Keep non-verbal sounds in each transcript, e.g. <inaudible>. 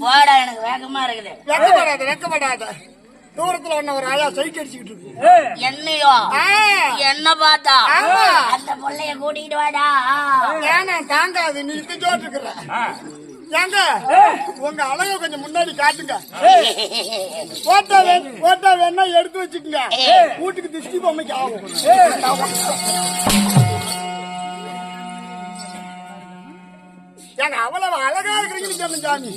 போடா எனக்கு வேகமா இருக்குது. வெக்கப்படாத வெக்கப்படாத. தூரத்துல ஒண்ணு ஒரு ஆயா சைட் அடிச்சுக்கிட்டு இருக்கு. என்னையோ? ஆ, என்ன பார்த்தா. அந்த புள்ளைய கூட்டிட்டு வாடா. ஏன்னா தாங்காது நீ இது இருக்கிற ஏங்க உங்க அழக கொஞ்சம் முன்னாடி காட்டுங்க. போட்டோ போட்டோ வேணா எடுத்து வச்சுக்கோங்க. வீட்டுக்கு திருஷ்டி பொம்மைக்கு ஆகும். ஏங்க அவ்வளவு அழகா இருக்கிறீங்க சாமி.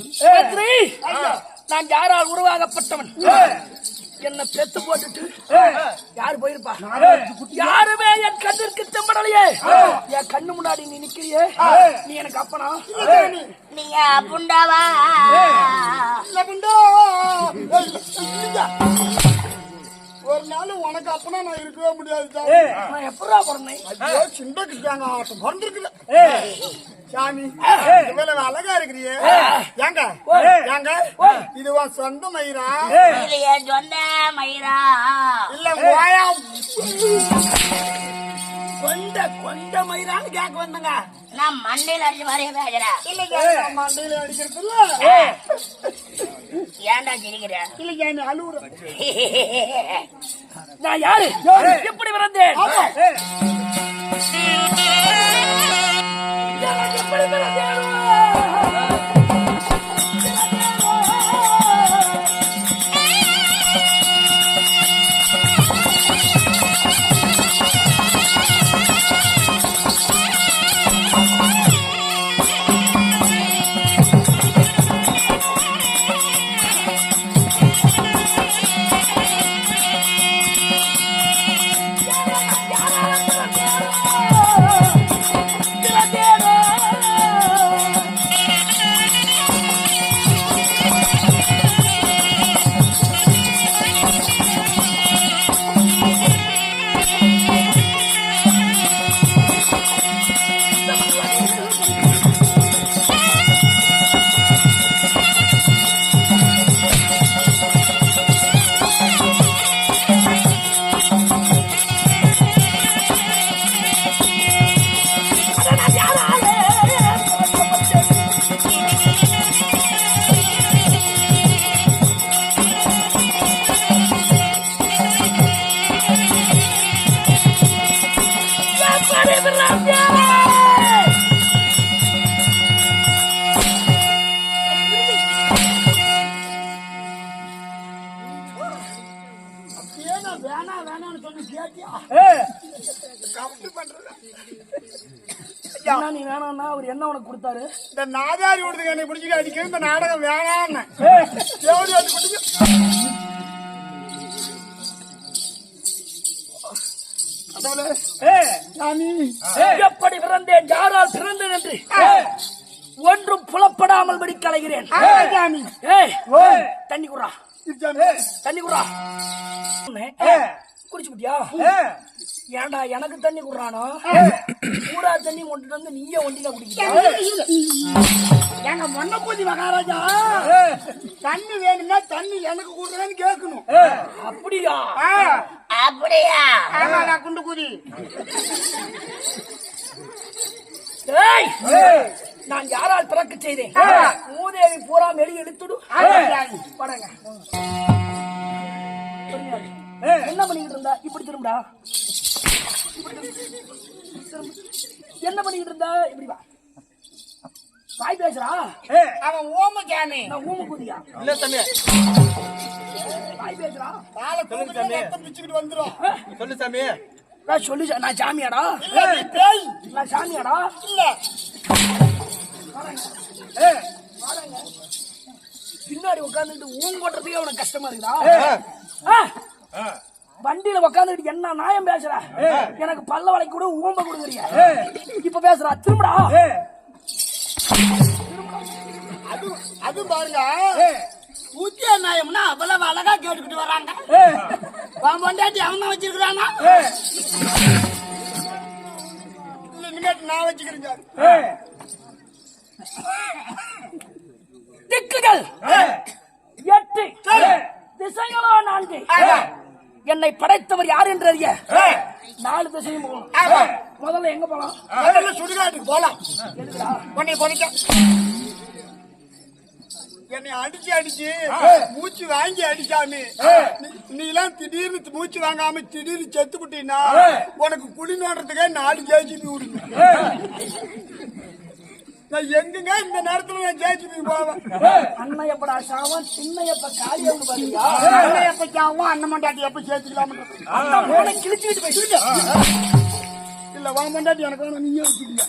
நான் யாரால் உருவாகப்பட்டவன் என்ன பெத்து போட்டுட்டு யாரு போயிருப்பா? யாருமே என் கண்ணிற்கு தெம்படலையே. என் கண்ணு முன்னாடி நீ நிக்கிறியே. நீ எனக்கு அப்பனா? நீங்க புண்டாவா லபுண்டோ. ஒரு நாள் உனக்கு அப்பனா நான் இருக்கவே முடியாது. நான் எப்படா பிறந்தேன்? ஐயோ, சின்ன ஆட்டம் பிறந்திருக்குது. சாமி இவ்வளவு அழகா இருக்கிறியே. ஏங்க ஏங்க இது உன் சொந்த மயிரா? இது என் சொந்த மயிரா? இல்ல ஓயா கொண்ட கொண்ட மயிரான்னு கேட்க வந்தங்க. நான் மண்டையில அடிச்சு மாதிரியே பேசுறேன் இல்ல மண்டையில அடிக்கிறது இல்ல. ஏன்டா சிரிக்கிற? இல்ல அழுவுற. <laughs> நான் யாரு? எப்படி பிறந்தேன்? என்ன உனக்கு கொடுத்தாரு? இந்த நாதாரி விடுறதுக்கு என்னை பிடிச்சிட்டு அடிக்கிறது இந்த நாடகம் வேணான்னு எப்படி பிறந்தேன்? யாரால் பிறந்தேன் என்று? ஒன்றும் புலப்படாமல் படி கலைகிறேன். தண்ணி சாமி. தண்ணி குடுறா. குடிச்சு ஏன்டா எனக்கு தண்ணி குடுறானோ? கூடா தண்ணி கொண்டுட்டு வந்து நீயே ஒண்டில குடிக்கிறியா? எங்க மன்னப்பூதி மகாராஜா. தண்ணி வேணும்னா தண்ணி எனக்கு கொடுறேன்னு கேட்கணும். அப்படியா? அப்படியா? ஆமா நான் குண்டு கூதி. நான் யாரால் பிறக்க செய்தேன்? மூதேவி பூரா வெளியே இழுத்துடு. படங்க. என்ன பண்ணிக்கிட்டு இருந்தா? இப்படி திரும்புடா. என்ன பண்ணிக்கிட்டு இருந்தா? இப்படி வா. வாய் பேசுறா? அவன் ஓம சாமி. நான் ஊம கூதியா இல்ல தம்பி வாய் பேசுறா? காலை தூக்கிட்டு ரத்தம் பிச்சுக்கிட்டு வந்துரும். சொல்லு சாமி. நான் சொல்லி நான் சாமியாடா? பேய். நான் சாமியாடா? இல்ல. வாடங்க. பின்னாடி உட்காந்துட்டு ஊன் போட்டுறதுக்கே உனக்கு கஷ்டமா இருக்குதா? ஆ? வண்டியில உட்காந்துட்டு என்ன நியாயம் பேசுற? எனக்கு பல்ல வளைக்க கூட ஊம்ப கொடுக்குறிய இப்ப பேசுறா திரும்படா. அது அது பாருங்க. ஊத்திய நாயம்னா அவ்வளவு அழகா கேட்டுக்கிட்டு வராங்க. பொண்டாட்டி அவன் வச்சிருக்கிறானா? நான் வச்சுக்கிறேன். திக்குகள். எட்டு. திசைகளோ நான்கு. என்னை படைத்தவர் யார் என்று அறிய. நாலு திசையும் போகணும். முதல்ல எங்க போலாம்? முதல்ல சுடுகாட்டுக்கு போலாம். எதுக்குடா? உன்னை பொறிக்க என்னை அடிச்சு அடிச்சு மூச்சு வாங்கி அடிச்சாமி நீ எல்லாம் திடீர்னு மூச்சு வாங்காம திடீர்னு செத்து விட்டீங்கன்னா உனக்கு குழி நோண்டுறதுக்கே நாலு ஜேஜிபி விடுங்க நான் எங்குங்க இந்த நேரத்துல நான் ஜேஜிபி போவேன்? அண்ணன் எப்படா சாவன் சின்ன எப்ப காலியான்னு பாருங்க அண்ணன் எப்ப சாவும் அண்ணன் மண்டாட்டி எப்ப சேர்த்துக்கலாம் கிழிச்சுக்கிட்டு போயிட்டு இல்ல வா மண்டாட்டி எனக்கு வேணும் நீங்க வச்சுக்கீங்க.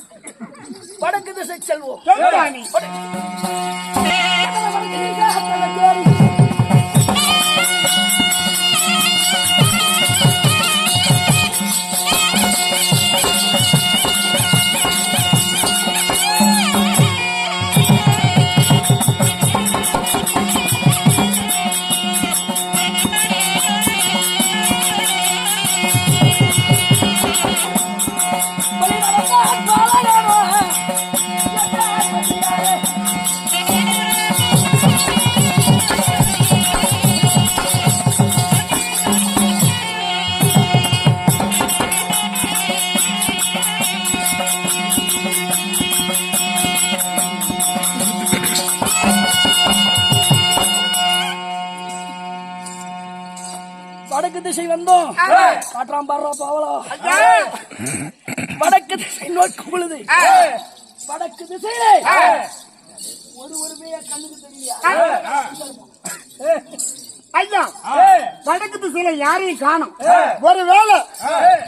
வடக்கு திசை செல்வோம். நீ திசை வந்தோம். காற்றாம் பாடுறா பாவலா வடக்கு திசை நோக்கும் பொழுது வடக்கு திசையிலே. ஒரு ஒரு பேய கண்ணுக்கு தெரியலையா ஐயா வடக்கு திசையில யாரையும் காணும். ஒருவேளை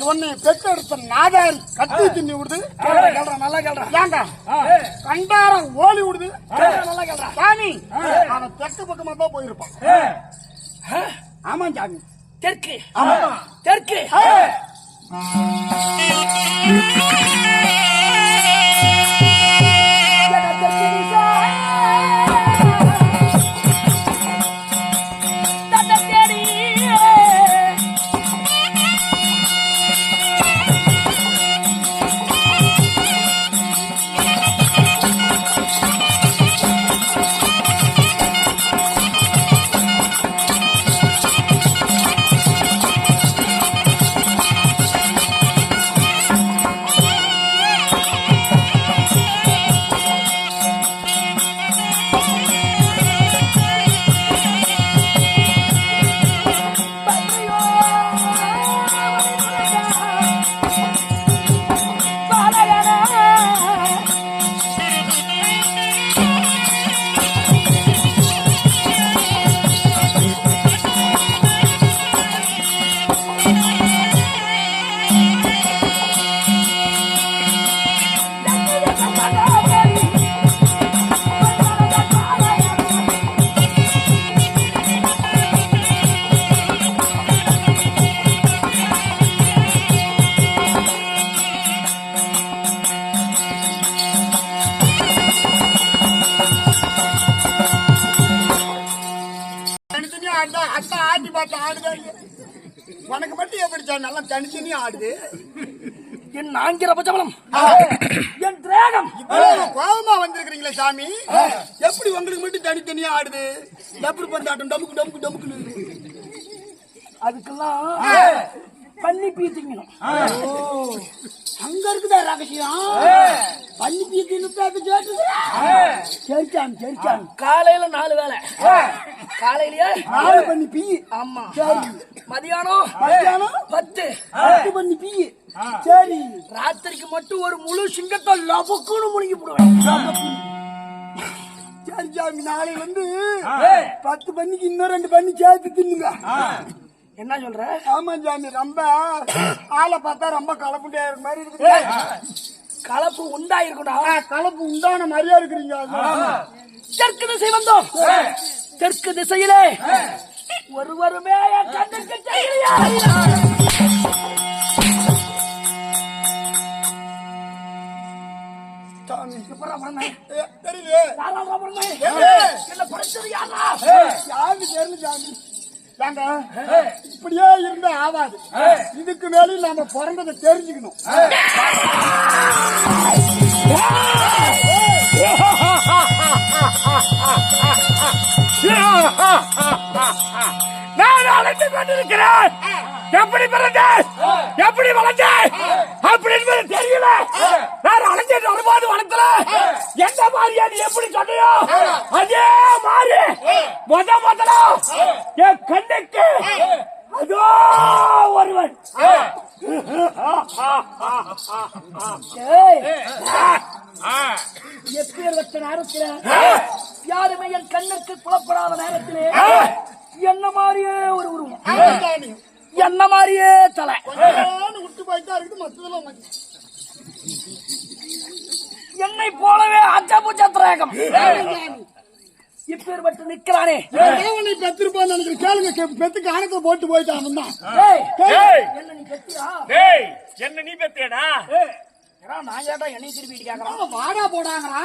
உன்னை பெற்றெடுத்த நாதாரி கத்தி தின்னி விடுது. நல்லா கேள்றா. ஏங்க கண்டாரம் ஓலி விடுது. நல்லா கேள்றா. சாமி. அவன் தெற்கு பக்கமா தான் போயிருப்பான். ஆமா சாமி. தெற்கு. தெற்கு. நல்லா தனித்தனியா ஆடுது. என் ஆங்கிற பச்சபலம் என் திரேகம். கோபமா வந்திருக்கிறீங்களே சாமி. எப்படி உங்களுக்கு மட்டும் தனித்தனியா ஆடுது? டப்புரு பந்தாட்டம் டமுக்கு டமுக்கு டமுக்குன்னு அதுக்கெல்லாம் பண்ணி பீத்திக்கணும். அங்க இருக்குதா ரகசியம்? பண்ணி பீத்தின்னு சரிச்சாமி சரிச்சாமி. காலையில நாலு வேலை. காலையிலயே? நாலு பண்ணி பீ. ஆமா. சரி. மதியானம்? மத்தியானம் பத்து. பத்து பண்ணி பீ. சரி. ராத்திரிக்கு மட்டும் ஒரு முழு சிங்கத்தை லபக்குன்னு முழுங்கி போடுவேன். சரி சாமி நாளை வந்து பத்து பண்ணிக்கு இன்னும் ரெண்டு பண்ணி சேர்த்து தின்னுங்க. என்ன சொல்ற? ஆமா சாமி ரொம்ப ஆளை பார்த்தா ரொம்ப கலப்புண்டே இருக்க மாதிரி இருக்குது. கலப்பு உண்டாயிருக்குடா ஆ, கலப்பு உண்டான மாதிரியா இருக்கிறீங்க. தெற்கு திசை வந்தோம். தெற்கு திசையிலே ஒருவருமே கண்ணுக்கு தெரியலையா? படைச்சது யாரா? தெரியல சாமி? ஏங்க இப்படியே இருந்தா ஆகாது இதுக்கு மேலே நாம பிறந்ததை தெரிஞ்சுக்கணும் நான் அழைத்துக் கொண்டிருக்கிறேன் எப்படி பிறந்தேன்? எப்படி வளர்ந்தேன்? அப்படி என்பது தெரியல. நான் அழைச்சிட்டு வரும்போது வளர்த்தல. எந்த மாதிரியா நீ எப்படி சொன்னியோ அதே மாதிரி முத முதலா என் கண்ணுக்கு அதோ ஒருவன். எப்பேற்பட்ட நேரத்திலே யாருமே என் கண்ணுக்கு புலப்படாத நேரத்திலே என்ன மாதிரியே ஒரு உருவம். என்ன மாதிரியே தலை. விட்டு போயிட்டா இருக்குது மத்ததெல்லாம் மதி. என்னை போலவே அச்சபுச்ச திரேகம். இப்பேற்பட்டு நிக்கிறானே தேவனை பெத்திருப்பான்னு நினைக்கிறேன். கேளுங்க பெத்துக்கு ஆணத்தை போட்டு போயிட்டான் தான் என்ன நீ கத்தியா டேய், என்ன நீ ஏன்னா நான் கேட்டா என்னை திருப்பிட்டு கேக்குறான்? வாடா போடாங்கடா.